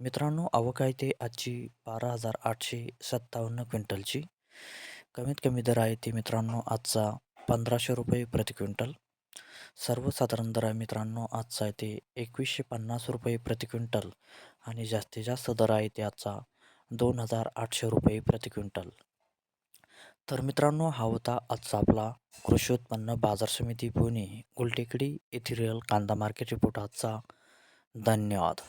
मित्रांनो आवक आहे ते आजची बारा हजार आठशे सत्तावन्न क्विंटलची. कमीत कमी दर आहे ते मित्रांनो आजचा पंधराशे रुपये प्रति क्विंटल. सर्वसाधारण दर आहे मित्रांनो आजचा आहे ते एकवीसशे पन्नास रुपये प्रति क्विंटल. आणि जास्तीत जास्त दर आहे ते आजचा दोन हजार आठशे रुपये प्रति क्विंटल. तर मित्रांनो हा होता आजचा आपला कृषी उत्पन्न बाजार समिती पुणे गुलटेकडी येथील कांदा मार्केट रिपोर्ट आजचा. धन्यवाद.